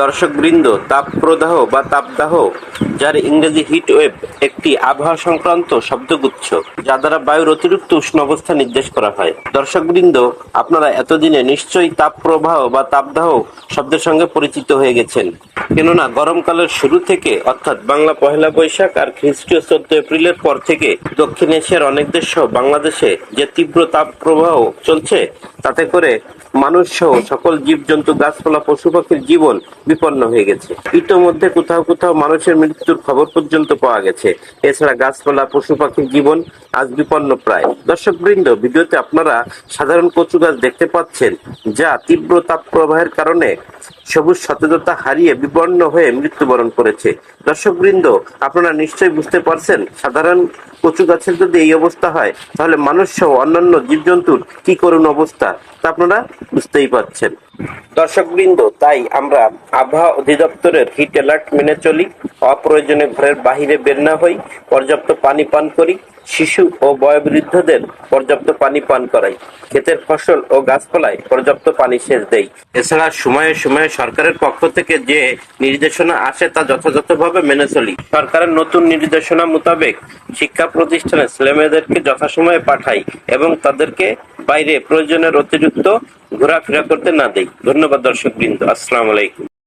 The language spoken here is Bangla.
দর্শকবৃন্দ, তাপপ্রদাহ বা তাপদাহ, যার ইংরেজি হিট ওয়েভ একটি আবহাওয়া সংক্রান্ত শব্দগুচ্ছ, যা দ্বারা বায়ুর অতিরিক্ত উষ্ণ অবস্থা নির্দেশ করা হয়। দর্শকবৃন্দ, আপনারা এতদিনে নিশ্চয়ই তাপপ্রবাহ বা তাপদাহ শব্দের সঙ্গে পরিচিত হয়ে গেছেন। কেননা গরমকালের শুরু থেকে, অর্থাৎ বাংলা পহেলা বৈশাখ আর খ্রিস্টীয় চোদ্দ এপ্রিলের পর থেকে, দক্ষিণ এশিয়ার অনেক দেশ সহ বাংলাদেশে যে তীব্র তাপ প্রবাহ চলছে, তাতে করে মানুষ সহ সকল জীবজন্তু, গাছপালা, পশু পাখির জীবন বিপন্ন হয়ে গেছে। ইতোমধ্যে কোথাও কোথাও মানুষের মৃত্যুর খবর পর্যন্ত পাওয়া গেছে। এছাড়া গাছপালা, পশু পাখির জীবন আজ বিপন্ন প্রায়। দর্শক বৃন্দ ভিডিওতে আপনারা সাধারণ কচু গাছ দেখতে পাচ্ছেন, যা তীব্র তাপ প্রবাহের কারণে সবুজ সতেজতা হারিয়ে বিপন্ন হয়ে মৃত্যুবরণ করেছে। দর্শকবৃন্দ, আপনারা নিশ্চয়ই বুঝতে পারছেন, সাধারণ কচু গাছের যদি এই অবস্থা হয়, তাহলে মানুষ সহ অন্যান্য জীবজন্তুর কি করুণ অবস্থা, তা আপনারা বুঝতেই পারছেন। দর্শকবৃন্দ, তাই আমরা আবহাওয়া অধিদপ্তরের হিট অ্যালার্ট মেনে চলি অপ্রয়োজনে ঘরের বাহিরে বের না হই, পর্যাপ্ত পানি পান করি শিশু ও বয়োবৃদ্ধদের পর্যাপ্ত পানি পান করাই। ক্ষেতের ফসল ও গাছপালায় পর্যাপ্ত পানি সেচ দেই। এছাড়া সময়ে সময়ে সরকারের পক্ষ থেকে যে নির্দেশনা আসে তা যথাযথভাবে মেনে চলি। সরকারের নতুন নির্দেশনা মোতাবেক শিক্ষা প্রতিষ্ঠানে ছেলেমেয়েদেরকে যথাসময়ে পাঠাই এবং তাদেরকে বাইরে প্রয়োজনের অতিরিক্ত ঘোরাফেরা করতে না দেই। ধন্যবাদ দর্শক বৃন্দ আসসালামু আলাইকুম।